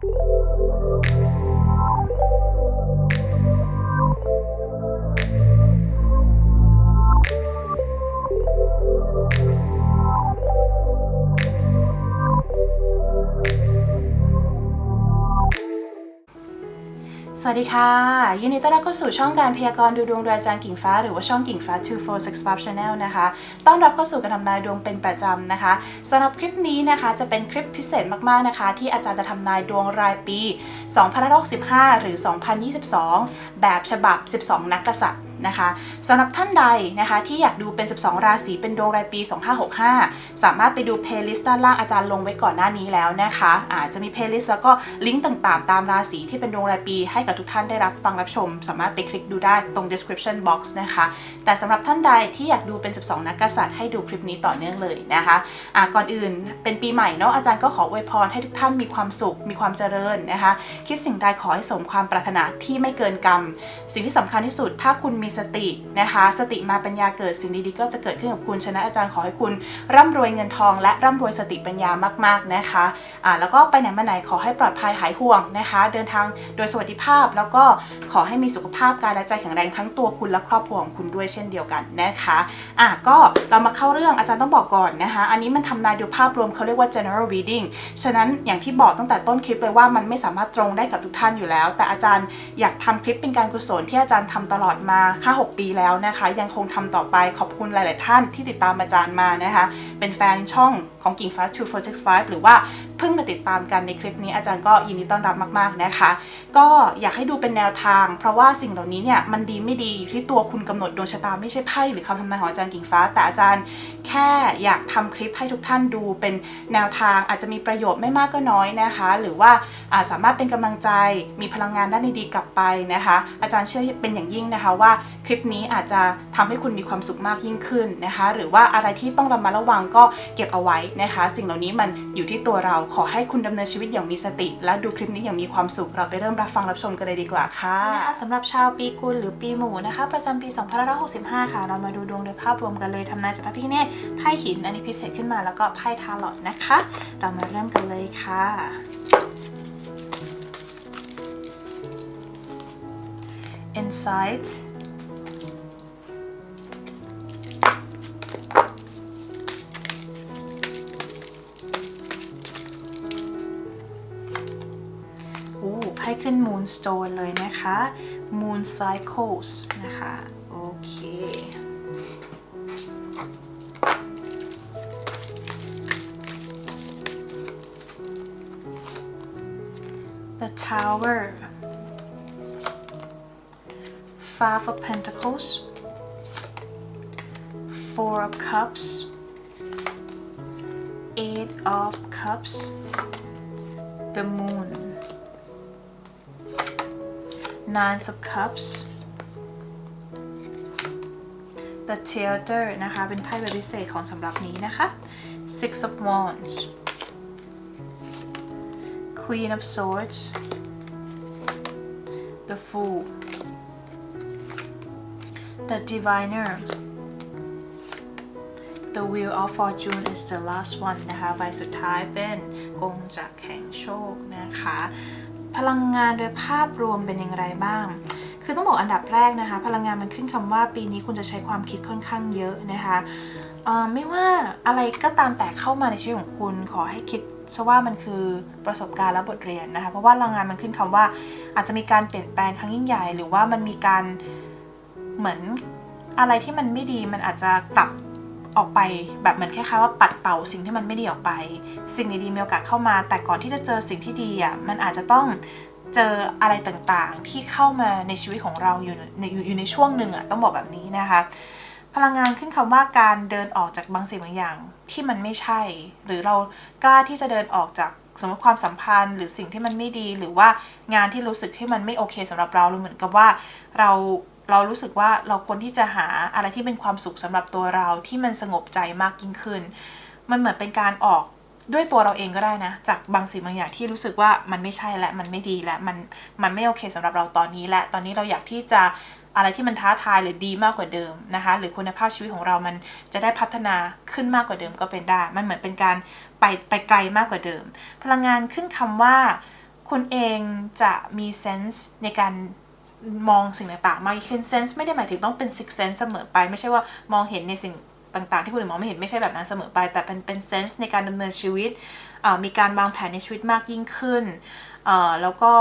ส วัสดีค่ะ ยินดีต้อนรับเข้าสู่ช่องการพยากรณ์ดูดวงโดยอาจารย์กิ่งฟ้า หรือว่าช่องกิ่งฟ้า 246 Channel นะคะ ต้อนรับเข้าสู่การทำนายดวงเป็นประจำนะคะสำหรับคลิปนี้นะคะจะเป็นคลิปพิเศษมากๆนะคะ ที่อาจารย์จะทำนายดวงรายปี 2565 หรือ 2022 แบบฉบับ 12 นักกษัตริย์ นะคะสำหรับท่านใดนะคะที่อยากดูเป็น 12 ราศีเป็นดวงรายปี 2565 สามารถไปดูเพลย์ลิสต์ด้านล่างอาจารย์ลงไว้ก่อนหน้านี้แล้วนะคะอาจจะมีเพลย์ลิสต์แล้วก็ลิงก์ต่างๆ ตามราศีที่เป็นดวงรายปีให้กับทุกท่านได้รับฟังรับชม สามารถไปคลิกดูได้ตรง description box นะคะ แต่สำหรับท่านใดที่อยากดูเป็น 12 นักกษัตริย์ให้ดูคลิปนี้ต่อเนื่องเลยนะคะะก่อนอื่นเป็นปีใหม่เนาะอาจารย์ก็ขออวยพรให้ทุกท่านมีความสุขมีความเจริญนะคะ คิดสิ่งใดขอให้สมความปรารถนาที่ไม่เกินกรรม สิ่งที่สำคัญที่สุดถ้าคุณมีสตินะคะ สติมาปัญญาเกิดสิ่งดีๆก็จะเกิดขึ้นกับคุณฉะนั้นอาจารย์ขอให้คุณ ร่ำรวยเงินทอง และร่ำรวยสติปัญญามากๆนะคะอ่าแล้วก็ไปไหนมาไหนขอให้ปลอดภัยหายห่วงนะคะ เดินทางโดยสวัสดิภาพ แล้วก็ขอให้มีสุขภาพกายและใจแข็งแรงทั้งตัวคุณและครอบครัวของคุณด้วยเช่นเดียวกันนะคะอะก็เรามาเข้าเรื่องอาจารย์ต้องบอกก่อนนะคะ อันนี้มันทำนายดูภาพรวมเขาเรียกว่า general reading ฉะนั้นอย่างที่บอกตั้งแต่ต้นคลิปเลยว่ามันไม่สามารถตรงได้กับทุกท่านอยู่แล้ว แต่อาจารย์อยากทำคลิปเป็นการกุศลที่อาจารย์ทำตลอดมา5-6 ปีแล้วนะคะ ยังคงทำต่อไปขอบคุณหลาย ๆ ท่านที่ติดตามอาจารย์มานะคะ เป็นแฟนช่องของกิ่งฟ้า2465 หรือว่าเพิ่งมาติดตามกันในคลิปนี้อาจารย์ก็ยินดีต้อนรับมาก ๆนะคะ ก็อยากให้ดูเป็นแนวทาง เพราะว่าสิ่งเหล่านี้เนี่ยมันดีไม่ดีอยู่ที่ตัวคุณกำหนดดวงชะตาไม่ใช่ไพ่หรือคำทำนายของอาจารย์กิ่งฟ้า แต่อาจารย์แค่อยากทำคลิปให้ทุกท่านดูเป็นแนวทางอาจจะมีประโยชน์ไม่มากก็น้อยนะคะ หรือว่าสามารถเป็นกำลังใจมีพลังงานด้านดีๆกลับไปนะคะ อาจารย์เชื่อเป็นอย่างยิ่งนะคะว่าคลิปนี้อาจจะทำให้คุณมีความสุขมากยิ่งขึ้นนะคะ หรือว่าอะไรที่ต้องระมัดระวังก็เก็บเอาไว้นะคะ สิ่งเหล่านี้มันอยู่ที่ตัวเราขอให้คุณดำเนินชีวิตอย่างมีสติ และดูคลิปนี้อย่างมีความสุข เราไปเริ่มรับฟังรับชมกันเลยดีกว่าค่ะนะคะสำหรับชาวปีกุลหรือปีหมูนะคะ ประจำปี2565 ค่ะ เรามาดูดวงโดยภาพรวมกันเลยทำนายจากพระพิเนศไพ่หินอันนี้พิเศษขึ้นมาแล้วก็ไพ่ทาร์ลอตนะคะ เรามาเริ่มกันเลยค่ะ Insight Moonstone เลยนะคะ Moon Cycles นะคะ โอเค The Tower Five of Pentacles Four of Cups Eight of Cups The Moon Nine of Cups The Theater นะคะ เป็นไพ่ใบพิเศษของสำหรับนี้นะคะ Six of Wands Queen of Swords The Fool The Diviner The Wheel of Fortune is the last one นะคะ ใบสุดท้ายเป็นกงจักรแห่งโชคนะคะ พลังงานโดยภาพรวมเป็นอย่างไรบ้าง คือต้องบอกอันดับแรกนะคะ พลังงานมันขึ้นคำว่าปีนี้คุณจะใช้ความคิดค่อนข้างเยอะนะคะไม่ว่าอะไรก็ตามแต่เข้ามาในชีวิตของคุณขอให้คิดซะว่ามันคือประสบการณ์และบทเรียนนะคะเพราะว่าพลังงานมันขึ้นคำว่า อาจจะมีการเปลี่ยนแปลงครั้งยิ่งใหญ่ หรือว่ามันมีการเหมือนอะไรที่มันไม่ดีมันอาจจะกลับ ออกไปแบบเหมือนคล้ายๆว่าปัดเป่าสิ่งที่มันไม่ดีออกไป สิ่งดีๆมีโอกาสเข้ามา แต่ก่อนที่จะเจอสิ่งที่ดีอะมันอาจจะต้องเจออะไรต่างๆที่เข้ามาในชีวิตของเราอยู่ในอยู่ในช่วงหนึ่งอะต้องบอกแบบนี้นะคะ พลังงานขึ้นคำว่าการเดินออกจากบางสิ่งบางอย่างที่มันไม่ใช่ หรือเรากล้าที่จะเดินออกจากสมมติความสัมพันธ์หรือสิ่งที่มันไม่ดีหรือว่างานที่รู้สึกที่มันไม่โอเคสำหรับเราหรือเหมือนกับว่าเรา เรารู้สึกว่าเราควรที่จะหาอะไรที่เป็นความสุขสำหรับตัวเราที่มันสงบใจมากยิ่งขึ้น มันเหมือนเป็นการออกด้วยตัวเราเองก็ได้นะ จากบางสิ่งบางอย่างที่รู้สึกว่ามันไม่ใช่และมันไม่ดีและมันมันไม่โอเคสำหรับเราตอนนี้และ ตอนนี้เราอยากที่จะอะไรที่มันท้าทายหรือดีมากกว่าเดิมนะคะ หรือคุณภาพชีวิตของเรามันจะได้พัฒนาขึ้นมากกว่าเดิมก็เป็นได้ มันเหมือนเป็นการไปไปไกลมากกว่าเดิม พลังงานขึ้นคำว่าคุณเองจะมีเซนส์ในการ มองสิ่งต่างๆมากขึ้นเซนส์ไม่ได้หมายถึงต้องเป็น six sense เสมอไป ไม่ใช่ว่ามองเห็นในสิ่งต่างๆ ที่คนอื่นมองไม่เห็นไม่ใช่แบบนั้นเสมอไป แต่เป็นเป็นเซนส์ในการดำเนินชีวิตมีการวางแผนในชีวิตมากยิ่งขึ้น แล้วก็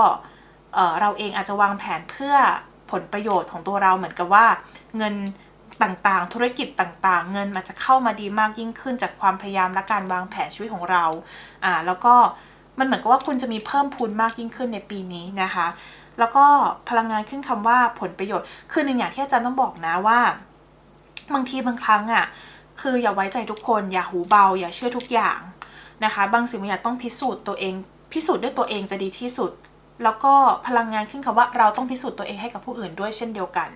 เอ่อเราเองอาจจะวางแผนเพื่อผลประโยชน์ของตัวเราเหมือนกับว่า เงินต่างๆ ธุรกิจต่างๆ เงินมันจะเข้ามาดีมากยิ่งขึ้นจากความพยายามและการวางแผนชีวิตของเราอ่าแล้วก็มันเหมือนกับว่าคุณจะมีเพิ่มพูนมากยิ่งขึ้นในปีนี้นะคะ แล้วก็พลังงานขึ้นคำว่าผลประโยชน์ คือหนึ่งอย่างที่อาจารย์ต้องบอกนะว่า บางทีบางครั้งอะ่ะ คืออย่าไว้ใจทุกคน อย่าหูเบา อย่าเชื่อทุกอย่างนะคะ บางสิ่งบางอย่างต้องพิสูจน์ตัวเอง พิสูจน์ด้วยตัวเองจะดีที่สุด แล้วก็พลังงานขึ้นคำว่าเราต้องพิสูจน์ตัวเองให้กับผู้อื่นด้วยเช่นเดียวกัน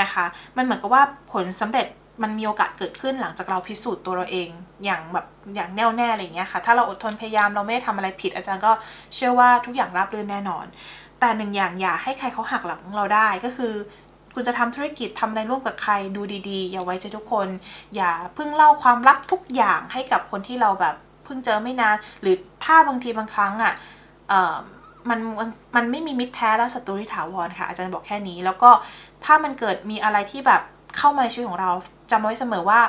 นะคะ มันเหมือนกับว่าผลสำเร็จมันมีโอกาสเกิดขึ้นหลังจากเราพิสูจน์ตัวเราเอง อย่างแบบอย่างแน่วแน่อะไรอย่างเงี้ยค่ะ ถ้าเราอดทนพยายามเราไม่ได้ทำอะไรผิดอาจารย์ก็เชื่อว่าทุกอย่างราบรื่นแน่นอน แต่หนึ่งอย่างอย่าให้ใครเขาหักหลังเราได้ก็คือคุณจะทำธุรกิจทำอะไรร่วมกับใครดูดีๆ อย่าไว้ใจทุกคน อย่าเพิ่งเล่าความลับทุกอย่างให้กับคนที่เราแบบเพิ่งเจอไม่นาน หรือถ้าบางทีบางครั้งอะมันมันมันไม่มีมิตรแท้และศัตรูที่ถาวรค่ะ อาจารย์บอกแค่นี้ แล้วก็ถ้ามันเกิดมีอะไรที่แบบเข้ามาในชีวิตของเราจำไว้เสมอว่า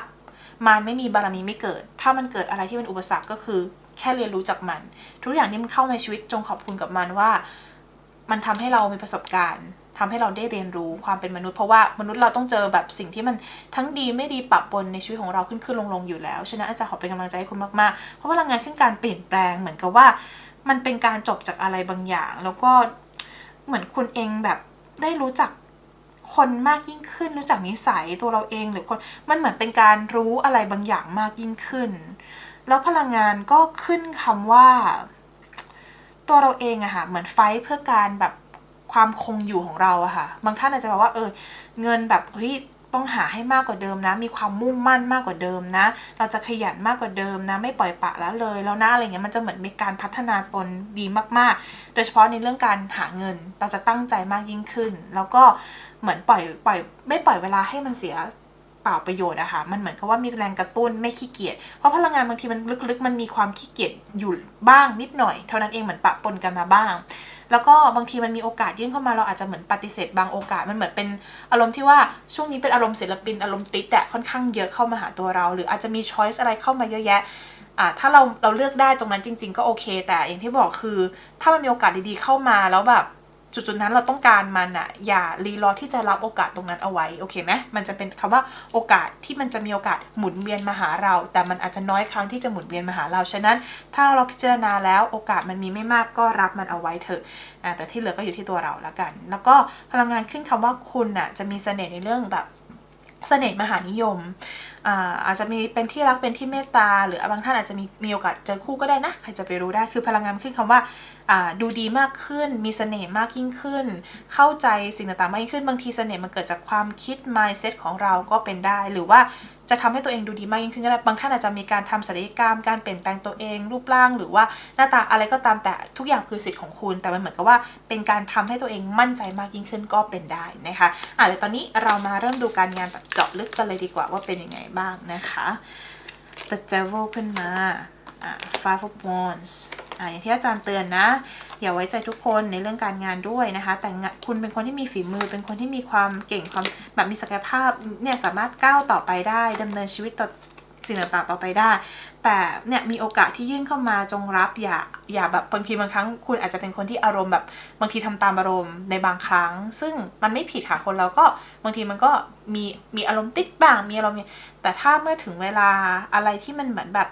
มันไม่มีบารมีไม่เกิด ถ้ามันเกิดอะไรที่เป็นอุปสรรคก็คือ แค่เรียนรู้จากมัน ทุกอย่างที่มันเข้าในชีวิตจงขอบคุณกับมันว่า มันทำให้เรามีประสบการณ์ทำให้เราได้เรียนรู้ความเป็นมนุษย์เพราะว่ามนุษย์เราต้องเจอแบบสิ่งที่มันทั้งดีไม่ดีปะปนในชีวิตของเราขึ้นขึ้นลงลงอยู่แล้วฉะนั้นอาจารย์ขอเป็นกำลังใจให้คุณมากๆ เพราะพลังงานขึ้นการเปลี่ยนแปลงเหมือนกับว่า มันเป็นการจบจากอะไรบางอย่าง แล้วก็เหมือนคุณเองแบบได้รู้จักคนมากยิ่งขึ้น รู้จักนิสัยตัวเราเองหรือคนมันเหมือนเป็นการรู้อะไรบางอย่างมากยิ่งขึ้น แล้วพลังงานก็ขึ้นคำว่า ตัวเราเองอะค่ะเหมือนไฟเพื่อการแบบความคงอยู่ของเราอะค่ะ บางท่านอาจจะบอกว่าเออเงินแบบเฮ้ยต้องหาให้มากกว่าเดิมนะ มีความมุ่งมั่นมากกว่าเดิมนะ เราจะขยันมากกว่าเดิมนะ ไม่ปล่อยปะละเลยแล้วนะอะไรเงี้ยมันจะเหมือนมีการพัฒนาตนดีมากๆ โดยเฉพาะในเรื่องการหาเงิน เราจะตั้งใจมากยิ่งขึ้น แล้วก็เหมือนปล่อยปล่อยไม่ปล่อยเวลาให้มันเสีย เปล่าประโยชน์อะค่ะมันเหมือนกับว่ามีแรงกระตุ้นไม่ขี้เกียจเพราะพลังงานบางทีมันลึกๆ มันมีความขี้เกียจอยู่บ้างนิดหน่อย เท่านั้นเองเหมือนปะปนกันมาบ้าง แล้วก็บางทีมันมีโอกาสยื่นเข้ามาเราอาจจะเหมือนปฏิเสธบางโอกาสมันเหมือนเป็นอารมณ์ที่ว่าช่วงนี้เป็นอารมณ์ศิลปินอารมณ์ติดแต่ค่อนข้างเยอะเข้ามาหาตัวเรา หรืออาจจะมีช้อยส์อะไรเข้ามาเยอะแยะอ่าถ้าเราเราเลือกได้ตรงนั้นจริง ๆ ก็โอเค แต่อย่างที่บอกคือ ถ้ามันมีโอกาสดีๆเข้ามาแล้วแบบ จุดๆนั้นเราต้องการมันอะอย่ารีรอที่จะรับโอกาสตรงนั้นเอาไว้โอเคไหมมันจะเป็นคำว่าโอกาสที่มันจะมีโอกาสหมุนเวียนมาหาเรา แต่มันอาจจะน้อยครั้งที่จะหมุนเวียนมาหาเราฉะนั้น ถ้าเราพิจารณาแล้วโอกาสมันมีไม่มากก็รับมันเอาไว้เถอะอ่าแต่ที่เหลือก็อยู่ที่ตัวเราละกัน แล้วก็พลังงานขึ้นคำว่าคุณอะจะมีเสน่ห์ในเรื่องแบบเสน่ห์มหานิยม อาจจะมีเป็นที่รักเป็นที่เมตตา หรือบางท่านอาจจะมีมีโอกาสเจอคู่ก็ได้นะ ใครจะไปรู้ได้คือพลังงานขึ้นคำว่าอ่าดูดีมากขึ้น มีเสน่ห์มากยิ่งขึ้น เข้าใจสิ่งต่างๆมากยิ่งขึ้นบางทีเสน่ห์มันเกิดจากความคิด mindset ของเราก็เป็นได้ หรือว่าจะทำให้ตัวเองดูดีมากยิ่งขึ้นก็ได้บางท่านอาจจะมีการทำศัลยกรรม การเปลี่ยนแปลงตัวเอง รูปร่าง หรือว่าหน้าตาอะไรก็ตามแต่ทุกอย่างคือสิทธิ์ของคุณ แต่มันเหมือนกับว่าเป็นการทำให้ตัวเองมั่นใจมากยิ่งขึ้นก็เป็นได้นะคะอะเดี๋ยตอนนี้เรามาเริ่มดูการงานแบบเจาะลึกกันเลยดีกว่าว่าเป็นยังไงบ้างนะคะ The Devil ขึ้นมา Five of Wands อะอย่างที่อาจารย์เตือนนะ อย่าไว้ใจทุกคนในเรื่องการงานด้วยนะคะ แต่คุณเป็นคนที่มีฝีมือเป็นคนที่มีความเก่งความแบบมีศักยภาพเนี่ยสามารถก้าวต่อไปได้ดำเนินชีวิตต่อ สิ่งต่างๆต่อไปได้ แต่เนี่ยมีโอกาสที่ยื่นเข้ามาจงรับอย่าอย่าแบบบางทีบางครั้งคุณอาจจะเป็นคนที่อารมณ์แบบบางทีทำตามอารมณ์ในบางครั้ง ซึ่งมันไม่ผิดค่ะคนเราก็บางทีมันก็มีมีอารมณ์ติดบ้างมีอารมณ์แต่ถ้าเมื่อถึงเวลาอะไรที่มันเหมือนแบบ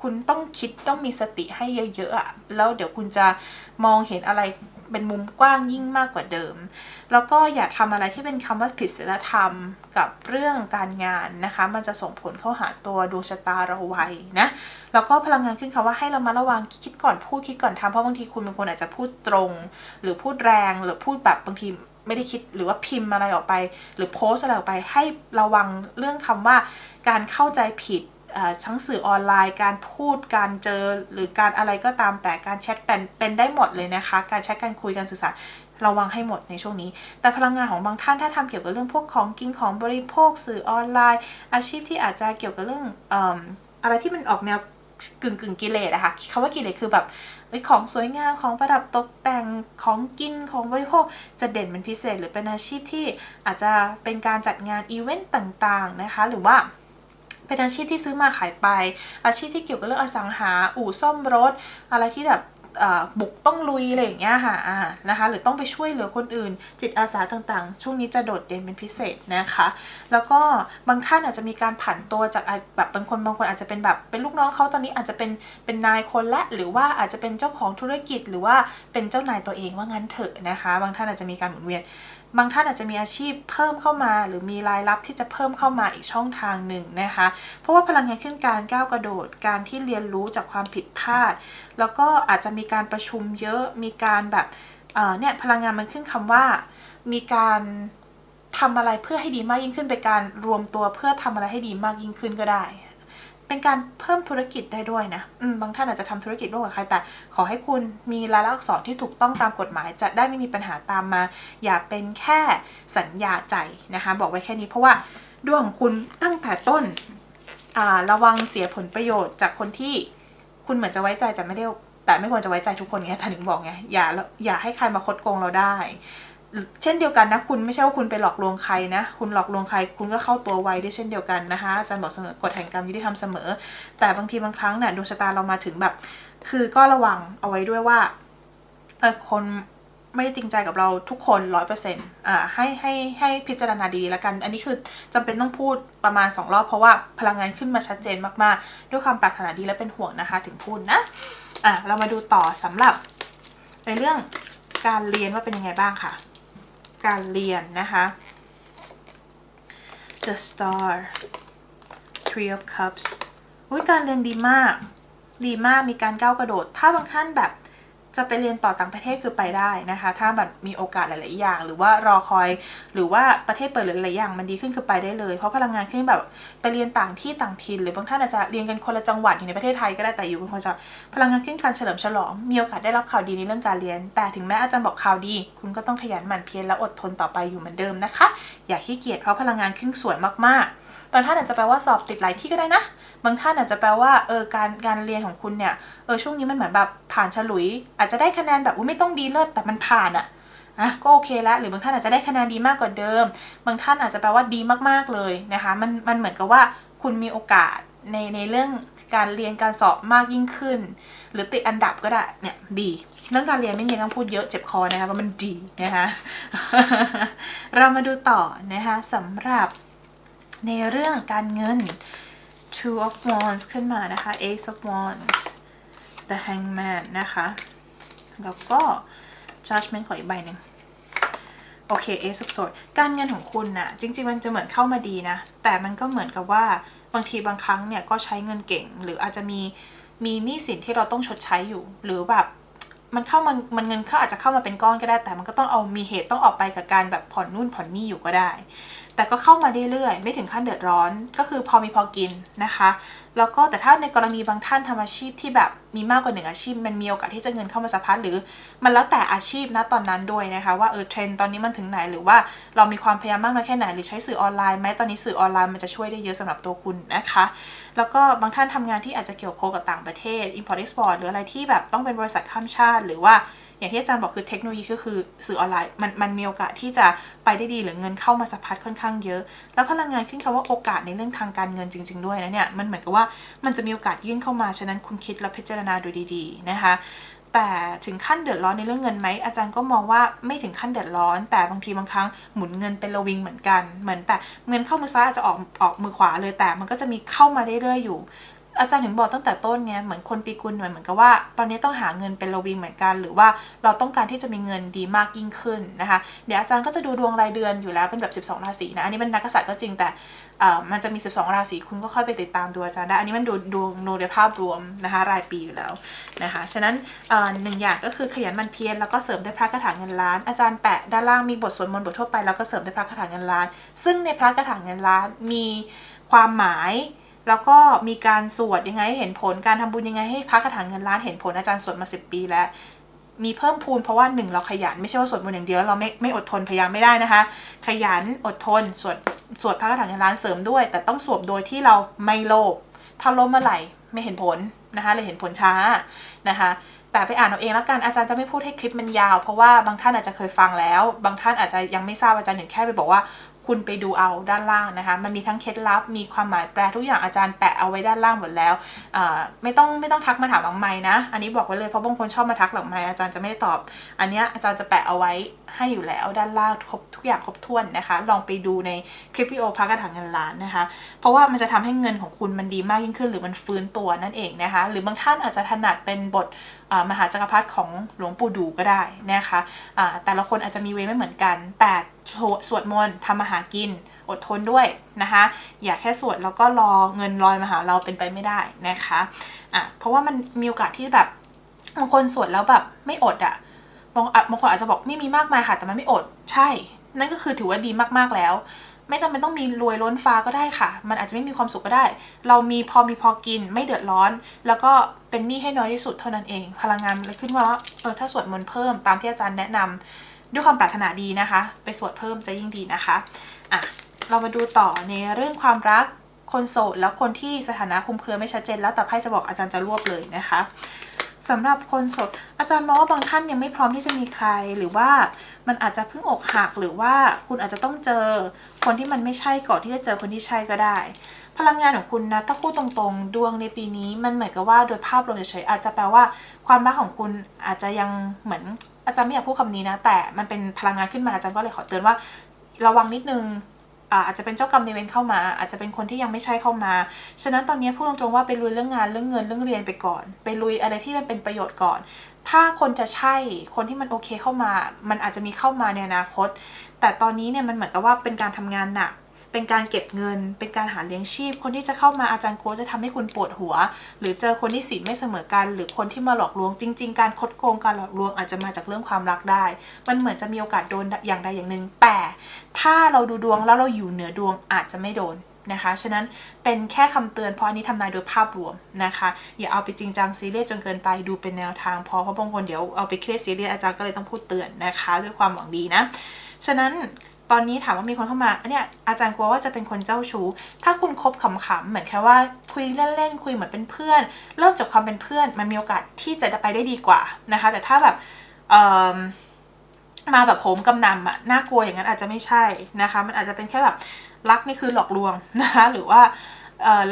คุณต้องคิดต้องมีสติให้เยอะๆอะแล้วเดี๋ยวคุณจะมองเห็นอะไร เป็นมุมกว้างยิ่งมากกว่าเดิม แล้วก็อย่าทำอะไรที่เป็นคำว่าผิดศีลธรรมกับเรื่องการงานนะคะ มันจะส่งผลเข้าหาตัวดวงชะตาเราไว้นะ แล้วก็พลังงานขึ้นคำว่าให้เรามาระวังคิดก่อนพูดคิดก่อนทำเพราะบางทีคุณเป็นคนอาจจะพูดตรง หรือพูดแรงหรือพูดแบบบางทีไม่ได้คิดหรือว่าพิมพ์อะไรออกไป หรือโพสอะไรออกไปให้ระวังเรื่องคำว่าการเข้าใจผิด ทั้งสื่อออนไลน์การพูดการเจอหรือการอะไรก็ตามแต่การแชทเป็นเป็นได้หมดเลยนะคะ การแชทการคุยการสื่อสารระวังให้หมดในช่วงนี้ แต่พลังงานของบางท่านถ้าทำเกี่ยวกับเรื่องพวกของกินของบริโภค สื่อออนไลน์ อาชีพที่อาจจะเกี่ยวกับเรื่องออะไรที่มันออกแนวกึ่งกึ่งกิเลสอะค่ะคำว่ากิเลสคือแบบอของสวยงามของประดับตกแต่งของกินของบริโภคจะเด่นเป็นพิเศษ หรือเป็นอาชีพที่อาจจะเป็นการจัดงานอีเวนต์ต่างๆนะคะ หรือว่า เป็นอาชีพที่ซื้อมาขายไป อาชีพที่เกี่ยวกับเรื่องอสังหา อู่ซ่อมรถ อะไรที่แบบบุกต้องลุยอะไรอย่างเงี้ยค่ะนะคะ หรือต้องไปช่วยเหลือคนอื่น จิตอาสาต่างๆ ช่วงนี้จะโดดเด่นเป็นพิเศษนะคะ แล้วก็บางท่านอาจจะมีการผันตัวจากแบบบางคนบางคนอาจจะเป็นแบบเป็นลูกน้องเขาตอนนี้อาจจะเป็นเป็นนายคนละหรือว่าอาจจะเป็นเจ้าของธุรกิจหรือว่าเป็นเจ้านายตัวเองว่างั้นเถอะนะคะ บางท่านอาจจะมีการหมุนเวียน บางท่านอาจจะมีอาชีพเพิ่มเข้ามา หรือมีรายรับที่จะเพิ่มเข้ามาอีกช่องทางหนึ่งนะคะ เพราะว่าพลังงานขึ้นการก้าวกระโดด การที่เรียนรู้จากความผิดพลาด แล้วก็อาจจะมีการประชุมเยอะ มีการแบบเนี่ยพลังงานมันขึ้นคำว่า มีการทำอะไรเพื่อให้ดีมากยิ่งขึ้นเป็นการรวมตัวเพื่อทำอะไรให้ดีมากยิ่งขึ้นก็ได้ เป็นการเพิ่มธุรกิจได้ด้วยนะบางท่านอาจจะทำธุรกิจร่วมกับใครแต่ ขอให้คุณมีรายลักษณ์อักษรที่ถูกต้องตามกฎหมาย จะได้ไม่มีปัญหาตามมา อย่าเป็นแค่สัญญาใจนะคะ บอกไว้แค่นี้เพราะว่าดวงของคุณตั้งแต่ต้นระวังเสียผลประโยชน์จากคนที่คุณเหมือนจะไว้ใจแต่ไม่ได้แต่ไม่ควรจะไว้ใจทุกคนไงอาจารย์ถึงบอกไงอย่าอย่าให้ใครมาคดโกงเราได้ เช่นเดียวกันนะ คุณไม่ใช่ว่าคุณไปหลอกลวงใครนะ คุณหลอกลวงใคร คุณก็เข้าตัวไวด้วยเช่นเดียวกันนะคะอาจารย์บอกเสมอกฎแห่งกรรมยุติธรรมเสมอ แต่บางทีบางครั้งเนี่ยดวงชะตาเรามาถึงแบบ คือก็ระวังเอาไว้ด้วยว่าเออคนไม่ได้จริงใจกับเราทุกคนร้อยเปอร์เซ็นต์อ่าให้ให้ให้พิจารณาดีแล้วกัน อันนี้คือจำเป็นต้องพูดประมาณสองรอบเพราะว่าพลังงานขึ้นมาชัดเจนมากๆ ด้วยความปรารถนาดีและเป็นห่วงนะคะถึงพูดนะอะเรามาดูต่อสำหรับในเรื่องการเรียนว่าเป็นยังไงบ้างค่ะ การเรียนนะคะ The Star Three of Cups อุ้ยการเรียนดีมาก ดีมากมีการก้าวกระโดด ถ้าบางท่านแบบ จะไปเรียนต่อต่างประเทศคือไปได้นะคะ ถ้าแบบมีโอกาสหลาย ๆ อย่าง หรือว่ารอคอย หรือว่าประเทศเปิดหลายๆอย่างมันดีขึ้นคือไปได้เลย เพราะพลังงานขึ้นแบบไปเรียนต่างที่ต่างถิ่นหรือบางท่านอาจจะเรียนกันคนละจังหวัดอยู่ในประเทศไทยก็ได้แต่อยู่กันคนละจังหวัดพลังงานขึ้นการเฉลิมฉลองมีโอกาสได้รับข่าวดีในเรื่องการเรียน แต่ถึงแม้อาจารย์บอกข่าวดี คุณก็ต้องขยันหมั่นเพียรและอดทนต่อไปอยู่เหมือนเดิมนะคะ อย่าขี้เกียจเพราะพลังงานขึ้นสวยมาก ๆ บางท่านอาจจะแปลว่าสอบติดหลายที่ก็ได้นะ บางท่านอาจจะแปลว่าเออการการเรียนของคุณเนี่ยเออช่วงนี้มันเหมือนแบบผ่านฉลุย อาจจะได้คะแนนแบบไม่ต้องดีเลิศแต่มันผ่านอะอะก็โอเคแล้วหรือบางท่านอาจจะได้คะแนนดีมากกว่าเดิม บางท่านอาจจะแปลว่าดีมากๆเลยนะคะมันมันเหมือนกับว่าคุณมีโอกาสในในเรื่องการเรียนการสอบมากยิ่งขึ้น หรือติดอันดับก็ได้เนี่ยดีเรื่องการเรียนไม่มีต้องพูดเยอะเจ็บคอนะคะเพราะมันดีนะคะเรามาดูต่อนะคะสำหรับในเรื่องการเงิน two of wands ขึ้นมานะคะ ace of wands the hangman นะคะ แล้วก็ judgment ขออีกใบหนึ่งโอเค ace of swords การเงินของคุณน่ะ จริง ๆ มันจะเหมือนเข้ามาดีนะ แต่มันก็เหมือนกับว่าบางทีบางครั้งเนี่ย ก็ใช้เงินเก่ง หรืออาจจะมีมีหนี้สินที่เราต้องชดใช้อยู่ หรือแบบมันเข้ามามันเงินเข้าอาจจะเข้ามาเป็นก้อนก็ได้ แต่มันก็ต้องเอามีเหตุต้องออกไปกับการแบบผ่อนนู่นผ่อนนี่อยู่ก็ได้ แต่ก็เข้ามาเรื่อยๆไม่ถึงขั้นเดือดร้อน ก็คือพอมีพอกินนะคะ แล้วก็แต่ถ้าในกรณีบางท่านทำอาชีพที่แบบมีมากกว่าหนึ่งอาชีพ มันมีโอกาสที่จะเงินเข้ามาสะพัดหรือ มันแล้วแต่อาชีพนะตอนนั้นด้วยนะคะ ว่าเออเทรนด์ตอนนี้มันถึงไหนหรือว่าเรามีความพยายามมากน้อยแค่ไหนหรือใช้สื่อออนไลน์ไหมตอนนี้สื่อออนไลน์มันจะช่วยได้เยอะสำหรับตัวคุณนะคะ แล้วก็บางท่านทำงานที่อาจจะเกี่ยวโคกับต่างประเทศ import export หรืออะไรที่แบบต้องเป็นบริษัทข้ามชาติ หรือว่า อย่างที่อาจารย์บอกคือเทคโนโลยีก็คือสื่อออนไลน์มันมันมีโอกาสที่จะไปได้ดีหรือเงินเข้ามาสะพัดค่อนข้างเยอะ แล้วพลังงานขึ้นคำว่าโอกาสในเรื่องทางการเงินจริง ๆ ด้วยนะเนี่ยมันเหมือนกับว่ามันจะมีโอกาสยื่นเข้ามาฉะนั้นคุณคิดและพิจารณาดูดีๆนะคะแต่ถึงขั้นเดือดร้อนในเรื่องเงินไหมอาจารย์ก็มองว่าไม่ถึงขั้นเดือดร้อน แต่บางทีบางครั้งหมุนเงินเป็นระวิงเหมือนกัน เหมือนแต่เงินเข้ามือซ้ายอาจจะออกออกมือขวาเลยแต่มันก็จะมีเข้ามาเรื่อยๆอยู่ อาจารย์ถึงบอกตั้งแต่ต้นไงเหมือนคนปีกุลเหมือนกับว่า ตอนนี้ต้องหาเงินเป็นระวิงเหมือนกัน หรือว่าเราต้องการที่จะมีเงินดีมากยิ่งขึ้นนะคะ เดี๋ยวอาจารย์ก็จะดูดวงรายเดือนอยู่แล้วเป็นแบบ 12 ราศีนะ อันนี้เป็นนักกษัตริย์ก็จริงแต่เอ่อมันจะมี 12 ราศีคุณก็ค่อยไปติดตามดูอาจารย์ได้ อันนี้มันดูดวงโดยภาพรวมนะคะรายปีอยู่แล้วนะคะ ฉะนั้นหนึ่งอย่างก็คือขยันมันเพียรแล้วก็เสริมด้วยพระคาถาเงินล้าน อาจารย์แปะด้านล่างมีบทสวดมนต์บททั่วไปแล้วก็เสริมด้วยพระคาถาเงินล้าน ซึ่งในพระคาถาเงินล้านมีความหมาย แล้วก็มีการสวดยังไงให้เห็นผลการทำบุญยังไงให้พระคาถาเงินล้านเห็นผลอาจารย์สวดมา 10 ปีแล้ว มีเพิ่มพูนเพราะว่าหนึ่งเราขยันไม่ใช่ว่าสวดมนต์อย่างเดียวแล้วเราไม่ไม่อดทนพยายามไม่ได้นะคะ ขยันอดทนสวดสวดพระคาถาเงินล้านเสริมด้วย แต่ต้องสวดโดยที่เราไม่โลภถ้าโลภเมื่อไหร่ไม่เห็นผลนะคะเลยเห็นผลช้านะคะแต่ไปอ่านเอาเองแล้วกันอาจารย์จะไม่พูดให้คลิปมันยาว เพราะว่าบางท่านอาจจะเคยฟังแล้ว บางท่านอาจจะยังไม่ทราบอาจารย์ถึงแค่ไปบอกว่า คุณไปดูเอาด้านล่างนะคะ มันมีทั้งเคล็ดลับ มีความหมายแปลทุกอย่างอาจารย์แปะเอาไว้ด้านล่างหมดแล้ว ไม่ต้องไม่ต้องทักมาถามหลังไม้นะ อันนี้บอกไว้เลยเพราะบางคนชอบมาทักหลังไม้อาจารย์จะไม่ได้ตอบ อันเนี้ยอาจารย์จะแปะเอาไว้ให้อยู่แล้วด้านล่างครบทุกอย่างครบถ้วนนะคะ ลองไปดูในคลิปวิดีโอพักกระถางเงินล้านนะคะ เพราะว่ามันจะทำให้เงินของคุณมันดีมากยิ่งขึ้น หรือมันฟื้นตัวนั่นเองนะคะ หรือบางท่านอาจจะถนัดเป็นบทมหาจักรพรรดิของหลวงปู่ดูก็ได้นะคะอ่าแต่ละคนอาจจะมีเวไม่เหมือนกัน แต่สวดมนต์ทำมาหากินอดทนด้วยนะคะ อย่าแค่สวดแล้วก็รอเงินลอยมาหาเราเป็นไปไม่ได้นะคะะเพราะว่ามันมีโอกาสที่แบบบางคนสวดแล้วแบบไม่อดอะ บางบางคนอาจจะบอกไม่มีมากมายค่ะ แต่มันไม่อดใช่ นั่นก็คือถือว่าดีมากๆแล้ว ไม่จำเป็นต้องมีรวยล้นฟ้าก็ได้ค่ะ มันอาจจะไม่มีความสุขก็ได้ เรามีพอมีพอกินไม่เดือดร้อน แล้วก็เป็นหนี้ให้น้อยที่สุดเท่านั้นเอง พลังงานเลยขึ้นมาว่าเออถ้าสวดมนต์เพิ่มตามที่อาจารย์แนะนำด้วยความปรารถนาดีนะคะ ไปสวดเพิ่มจะยิ่งดีนะคะอะเรามาดูต่อในเรื่องความรักคนโสดแล้วคนที่สถานะคุมเครือไม่ชัดเจนแล้วแต่ไพ่จะบอกอาจารย์จะรวบเลยนะคะ สำหรับคนโสดอาจารย์มองว่าบางท่านยังไม่พร้อมที่จะมีใคร หรือว่ามันอาจจะเพิ่งอกหักหรือว่าคุณอาจจะต้องเจอคนที่มันไม่ใช่ก่อนที่จะเจอคนที่ใช่ก็ได้ พลังงานของคุณนะถ้าพูดตรงๆ ดวงในปีนี้มันเหมือนกับว่าโดยภาพรวมเฉยๆอาจจะแปลว่าความรักของคุณอาจจะยังเหมือนอาจารย์ไม่อยากพูดคำนี้นะ แต่มันเป็นพลังงานขึ้นมาอาจารย์ก็เลยขอเตือนว่า ระวังนิดนึง อาจจะเป็นเจ้ากรรมในเวรเข้ามา อาจจะเป็นคนที่ยังไม่ใช่เข้ามา ฉะนั้นตอนนี้พูดตรงๆว่าไปลุยเรื่องงานเรื่องเงินเรื่องเรียนไปก่อน ไปลุยอะไรที่มันเป็นประโยชน์ก่อน ถ้าคนจะใช่คนที่มันโอเคเข้ามา มันอาจจะมีเข้ามาในอนาคต แต่ตอนนี้เนี่ยมันเหมือนกับว่าเป็นการทำงานหนัก เป็นการเก็บเงิน เป็นการหาเลี้ยงชีพ คนที่จะเข้ามาอาจารย์โค้ชจะทำให้คุณปวดหัว หรือเจอคนที่ศีลไม่เสมอกัน หรือคนที่มาหลอกลวงจริง ๆ การคดโกงการหลอกลวงอาจจะมาจากเรื่องความรักได้ มันเหมือนจะมีโอกาสโดนอย่างใดอย่างหนึ่งแต่ถ้าเราดูดวงแล้วเราอยู่เหนือดวงอาจจะไม่โดนนะคะฉะนั้นเป็นแค่คำเตือนเพราะอันนี้ทำนายโดยภาพรวมนะคะ อย่าเอาไปจริงจังซีเรียสจนเกินไปดูเป็นแนวทางพอเพราะบางคนเดี๋ยวเอาไปเครียดซีเรียสอาจารย์ก็เลยต้องพูดเตือนนะคะ ด้วยความหวังดีนะ ฉะนั้น ตอนนี้ถามว่ามีคนเข้ามาอันเนี้ยอาจารย์กลัวว่าจะเป็นคนเจ้าชู้ ถ้าคุณคบขำๆเหมือนแค่ว่าคุยเล่นๆคุยเหมือนเป็นเพื่อน เริ่มจากความเป็นเพื่อน มันมีโอกาสที่จะไปได้ดีกว่านะคะ แต่ถ้าแบบมาแบบโหมกำนำอะน่ากลัวอย่างนั้นอาจจะไม่ใช่นะคะ มันอาจจะเป็นแค่แบบรักนี่คือหลอกลวงนะคะหรือว่า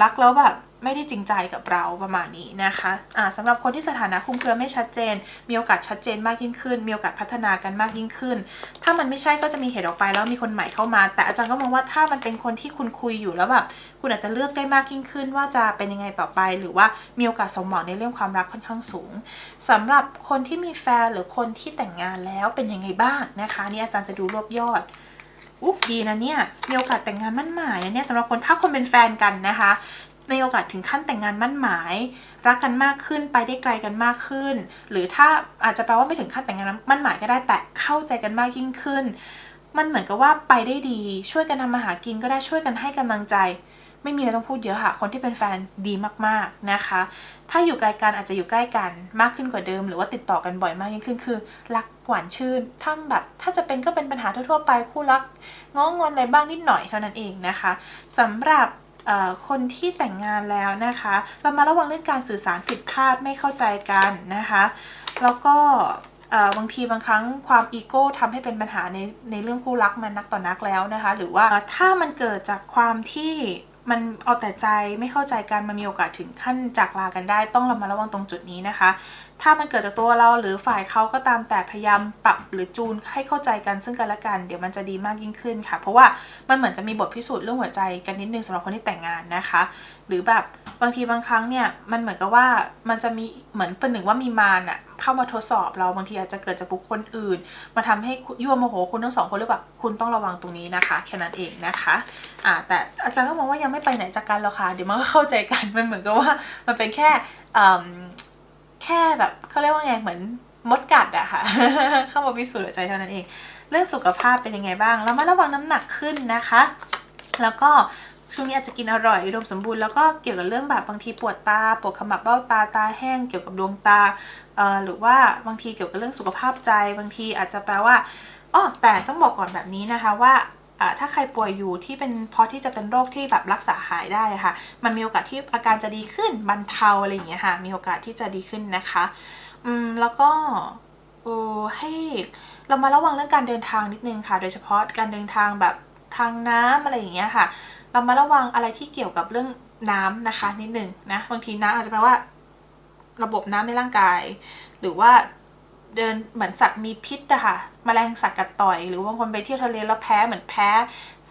รักแล้วแบบ ไม่ได้จริงใจกับเราประมาณนี้นะคะะสำหรับคนที่สถานะคลุมเครือไม่ชัดเจน มีโอกาสชัดเจนมากยิ่งขึ้น มีโอกาสพัฒนากันมากยิ่งขึ้น ถ้ามันไม่ใช่ก็จะมีเหตุออกไปแล้วมีคนใหม่เข้ามา แต่อาจารย์ก็มองว่าถ้ามันเป็นคนที่คุณคุยอยู่แล้วแบบคุณอาจจะเลือกได้มากยิ่งขึ้น ว่าจะเป็นยังไงต่อไป หรือว่ามีโอกาสสมหวังในเรื่องความรักค่อนข้างสูงสำหรับคนที่มีแฟนหรือคนที่แต่งงานแล้วเป็นยังไงบ้างนะคะนี่อาจารย์จะดูรวบยอดอุ๊บดีนะเนี่ยมีโอกาสแต่งงานมั่นหมายนะเนี่ยสำหรับคนถ้าคนเป็นแฟนกันนะคะ ในโอกาสถึงขั้นแต่งงานมั่นหมาย รักกันมากขึ้นไปได้ไกลกันมากขึ้น หรือถ้าอาจจะแปลว่าไม่ถึงขั้นแต่งงานมั่นหมายก็ได้แต่เข้าใจกันมากยิ่งขึ้น มันเหมือนกับว่าไปได้ดี ช่วยกันทำมาหากินก็ได้ช่วยกันให้กำลังใจ ไม่มีอะไรต้องพูดเยอะค่ะ คนที่เป็นแฟนดีมากๆนะคะ ถ้าอยู่ไกลกันอาจจะอยู่ใกล้กันมากขึ้นกว่าเดิม หรือว่าติดต่อกันบ่อยมากยิ่งขึ้นคือ รักหวานชื่นถ้าแบบถ้าจะเป็นก็เป็นปัญหาทั่วๆไปคู่รักง้องอนอะไรบ้างนิดหน่อยเท่านั้นเองนะคะสำหรับ คนที่แต่งงานแล้วนะคะ เรามาระวังเรื่องการสื่อสารผิดพลาดไม่เข้าใจกันนะคะ แล้วก็บางทีบางครั้งความอีโก้ทำให้เป็นปัญหาในในเรื่องคู่รักมันนักต่อนักแล้วนะคะ หรือว่าถ้ามันเกิดจากความที่มันเอาแต่ใจไม่เข้าใจกันมันมีโอกาสถึงขั้นจากลากันได้ ต้องเรามาระวังตรงจุดนี้นะคะ ถ้ามันเกิดจากตัวเราหรือฝ่ายเขาก็ตามแต่พยายามปรับหรือจูนให้เข้าใจกันซึ่งกันและกัน เดี๋ยวมันจะดีมากยิ่งขึ้นค่ะ เพราะว่ามันเหมือนจะมีบทพิสูจน์เรื่องหัวใจกันนิดนึงสำหรับคนที่แต่งงานนะคะ หรือแบบบางทีบางครั้งเนี่ยมันเหมือนกับว่ามันจะมีเหมือนเป็นหนึ่งว่ามีมารอะเข้ามาทดสอบเราบางทีอาจจะเกิดจากบุคคลอื่น มาทำให้ยั่วโมโหคุณทั้งสองคนหรือแบบคุณต้องระวังตรงนี้นะคะแค่นั้นเองนะคะอ่าแต่อาจารย์ก็มองว่ายังไม่ไปไหนจากกันหรอกค่ะเดี๋ยวมันก็เข้าใจกันมันเหมือนกับว่ามันเป็นแค่ แค่แบบเขาเรียกว่าไงเหมือนมดกัดอะค่ะ เข้ามาพิสูจน์หัวใจเท่านั้นเอง เรื่องสุขภาพเป็นยังไงบ้างเรามาระวังน้ำหนักขึ้นนะคะ แล้วก็ช่วงนี้อาจจะกินอร่อยอุดมสมบูรณ์แล้วก็เกี่ยวกับเรื่องแบบบางทีปวดตาปวดขมับเบ้าตาตาแห้งเกี่ยวกับดวงตาเอ่อหรือว่าบางทีเกี่ยวกับเรื่องสุขภาพใจ บางทีอาจจะแปลว่าอ๋อแต่ต้องบอกก่อนแบบนี้นะคะว่า ถ้าใครป่วยอยู่ที่เป็นพอที่จะเป็นโรคที่แบบรักษาหายได้ค่ะ มันมีโอกาสที่อาการจะดีขึ้นบรรเทาอะไรอย่างเงี้ยค่ะ มีโอกาสที่จะดีขึ้นนะคะ อืม แล้วก็เออให้เรามาระวังเรื่องการเดินทางนิดนึงค่ะ โดยเฉพาะการเดินทางแบบทางน้ำอะไรอย่างเงี้ยค่ะ เรามาระวังอะไรที่เกี่ยวกับเรื่องน้ำนะคะ นิดนึงนะ บางทีน้ำอาจจะแปลว่า ระบบน้ำในร่างกาย หรือว่า เดินเหมือนสัตว์มีพิษอะค่ะแมลงสัตว์กัดต่อยหรือบางคนไปเที่ยวทะเลแล้วแพ้เหมือนแพ้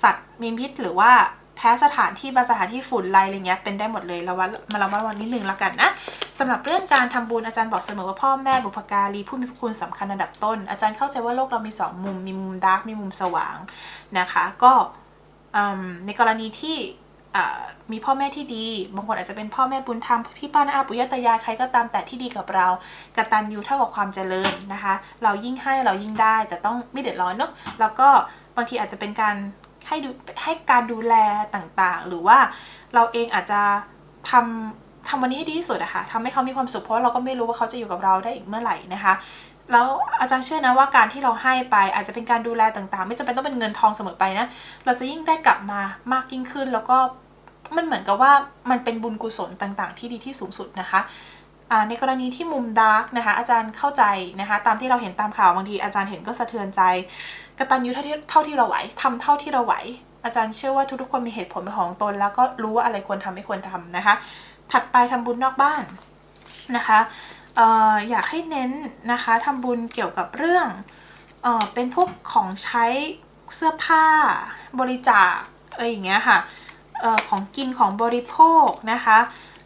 สัตว์มีพิษหรือว่าแพ้สถานที่บางสถานที่ฝุ่นไรอะไรเงี้ยเป็นได้หมดเลยเราว่ามาเรามาวังนิดนึงแล้วกันนะสำหรับเรื่องการทำบุญอาจารย์บอกเสมอว่าพ่อแม่บุพการีผู้มีพระคุณสำคัญอันดับต้น อาจารย์เข้าใจว่าโลกเรามีสองมุมมีมุมดาร์กมีมุมสว่างนะคะ ก็ในกรณีที่ มีพ่อแม่ที่ดี บางคนอาจจะเป็นพ่อแม่บุญธรรมพี่ป้าน้าอาปุยตายายใครก็ตามแต่ที่ดีกับเรากตัญญูเท่ากับความเจริญนะคะ เรายิ่งให้เรายิ่งได้ แต่ต้องไม่เดือดร้อนเนาะแล้วก็บางทีอาจจะเป็นการให้ดูให้การดูแลต่างๆ หรือว่าเราเองอาจจะทำทำวันนี้ให้ดีที่สุดอะค่ะทำให้เขามีความสุขเพราะเราก็ไม่รู้ว่าเขาจะอยู่กับเราได้อีกเมื่อไหร่นะคะแล้วอาจารย์เชื่อนะว่าการที่เราให้ไปอาจจะเป็นการดูแลต่างๆ ไม่จำเป็นต้องเป็นเงินทองเสมอไปนะ เราจะยิ่งได้กลับมามากยิ่งขึ้นแล้วก็ มันเหมือนกับว่ามันเป็นบุญกุศลต่างๆ ที่ดีที่สูงสุดนะคะในกรณีที่มุมดาร์กนะคะอาจารย์เข้าใจนะคะตามที่เราเห็นตามข่าวบางทีอาจารย์เห็นก็สะเทือนใจกระตัญญูเท่าที่เท่าที่เราไหวทำเท่าที่เราไหว อาจารย์เชื่อว่าทุกๆคนมีเหตุผลเป็นของตน แล้วก็รู้ว่าอะไรควรทำไม่ควรทำนะคะ ถัดไปทำบุญนอกบ้านนะคะอออยากให้เน้นนะคะทำบุญเกี่ยวกับเรื่องเออเป็นพวกของใช้เสื้อผ้าบริจาคอะไรอย่างเงี้ยค่ะ ออของกินของบริโภคนะคะ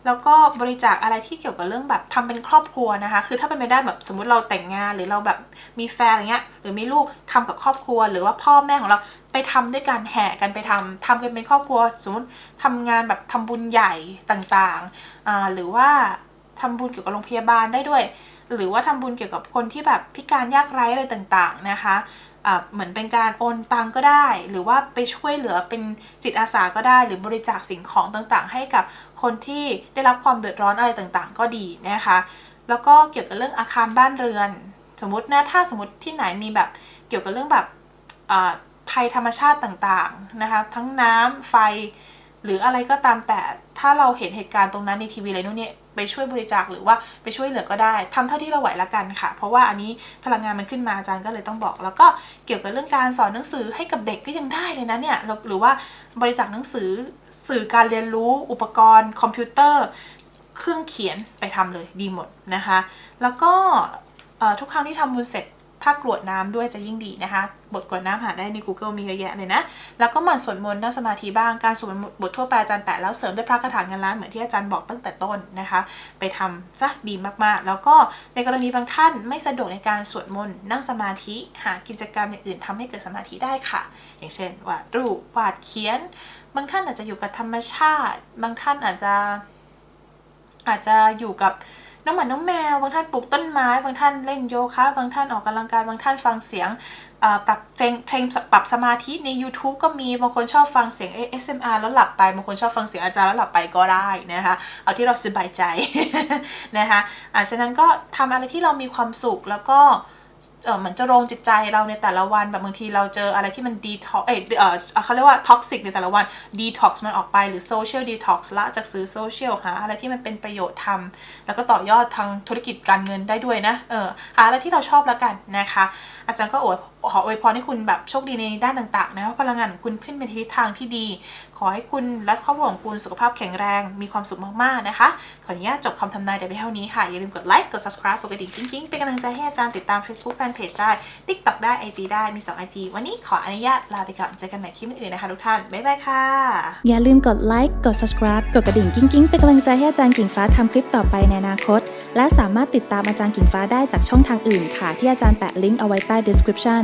แล้วก็บริจาคอะไรที่เกี่ยวกับเรื่องแบบทำเป็นครอบครัวนะคะ คือถ้าเป็นไปได้แบบสมมติเราแต่งงานหรือเราแบบมีแฟนอะไรเงี้ยหรือมีลูกทำกับครอบครัว หรือว่าพ่อแม่ของเราไปทำด้วยกันแห่กันไปทำทำกันเป็นครอบครัว สมมติทำงานแบบทำบุญใหญ่ต่างๆหรือว่าทำบุญเกี่ยวกับโรงพยาบาลได้ด้วย หรือว่าทำบุญเกี่ยวกับคนที่แบบพิการยากไร้อะไรต่างๆนะคะ เหมือนเป็นการโอนตังก็ได้ หรือว่าไปช่วยเหลือเป็นจิตอาสาก็ได้ หรือบริจาคสิ่งของต่างๆ ให้กับคนที่ได้รับความเดือดร้อนอะไรต่างๆ ก็ดีนะคะ แล้วก็เกี่ยวกับเรื่องอาคารบ้านเรือน สมมตินะถ้าสมมติที่ไหนมีแบบเกี่ยวกับเรื่องแบบภัยธรรมชาติต่างๆนะคะทั้งน้ำไฟ หรืออะไรก็ตามแต่ถ้าเราเห็นเหตุการณ์ตรงนั้นในทีวีอะไรนู่นเนี่ยไปช่วยบริจาคหรือว่าไปช่วยเหลือก็ได้ทำเท่าที่เราไหวละกันค่ะ เพราะว่าอันนี้พลังงานมันขึ้นมาอาจารย์ก็เลยต้องบอก แล้วก็เกี่ยวกับเรื่องการสอนหนังสือให้กับเด็กก็ยังได้เลยนะเนี่ยหรือว่าบริจาคหนังสือสื่อการเรียนรู้อุปกรณ์ คอมพิวเตอร์ เครื่องเขียนไปทำเลยดีหมดนะคะ แล้วก็ทุกครั้งที่ทำบุญเสร็จ ถ้ากรวดน้ำด้วยจะยิ่งดีนะคะ บทกรวดน้ำหาได้ใน Google มีเยอะแยะเลยนะ แล้วก็หมันสวดมนต์นั่งสมาธิบ้าง การสวดมนต์บททั่วไปอาจารย์แปะแล้วเสริมด้วยพระคาถาเงินล้านเหมือนที่อาจารย์บอกตั้งแต่ต้นนะคะ ไปทำซะดีมากๆ แล้วก็ในกรณีบางท่านไม่สะดวกในการสวดมนต์นั่งสมาธิหากิจกรรมอย่างอื่นทำให้เกิดสมาธิได้ค่ะ อย่างเช่นวาดรูปวาดเขียน บางท่านอาจจะอยู่กับธรรมชาติ บางท่านอาจจะอาจจะอยู่กับ น้องหมาน้องแมว บางท่านปลูกต้นไม้ บางท่านเล่นโยคะบางท่านออกกำลังกาย บางท่านฟังเสียงปรับเพลงเพลงปรับสมาธิใน YouTube ก็มีบางคนชอบฟังเสียง ASMR แล้วหลับไปบางคนชอบฟังเสียงอาจารย์แล้วหลับไปก็ได้นะคะเอาที่เราสบายใจนะคะะฉะนั้นก็ทำอะไรที่เรามีความสุขแล้วก็ เหมือนจะโรงจิตใจเราในแต่ละวันแบบบางทีเราเจออะไรที่มันดีท็อกเอ่อเขาเรียกว่าท็อกซิกในแต่ละวันดีท็อกซ์มันออกไปหรือโซเชียลดีท็อกซ์ละจากซื้อโซเชียลหาอะไรที่มันเป็นประโยชน์ทำแล้วก็ต่อยอดทางธุรกิจการเงินได้ด้วยนะเออหาอะไรที่เราชอบแล้วกันนะคะ อาจารย์ก็อวดขออวยพรให้คุณแบบโชคดีในด้านต่างๆนะว่าพลังงานของคุณขึ้นเป็นทิศทางที่ดี ขอให้คุณและครอบครัวของคุณสุขภาพแข็งแรง มีความสุขมากๆนะคะ ขออนุญาตจบคำทำนายแต่เพียงเท่านี้ค่ะ อย่าลืมกดไลค์กด subscribe กดกระดิ่งกิ๊งๆ เป็นกำลังใจให้อาจารย์ติดตาม Facebook Fanpage ได้ TikTok ได้ IG ได้มี2 IG วันนี้ขออนุญาตลาไปก่อนเจอกันใหม่คลิปอื่นนะคะทุกท่านบ๊ายบายค่ะอย่าลืมกดไลค์กด subscribe กดกระดิ่งกิ้งๆเป็นกำลังใจให้อาจารย์กิ่งฟ้าทำคลิปต่อไปในอนาคต และสามารถติดตามอาจารย์กิ่งฟ้าได้จากช่องทางอื่นค่ะที่อาจารย์แปะลิงก์เอาไว้ใต้ description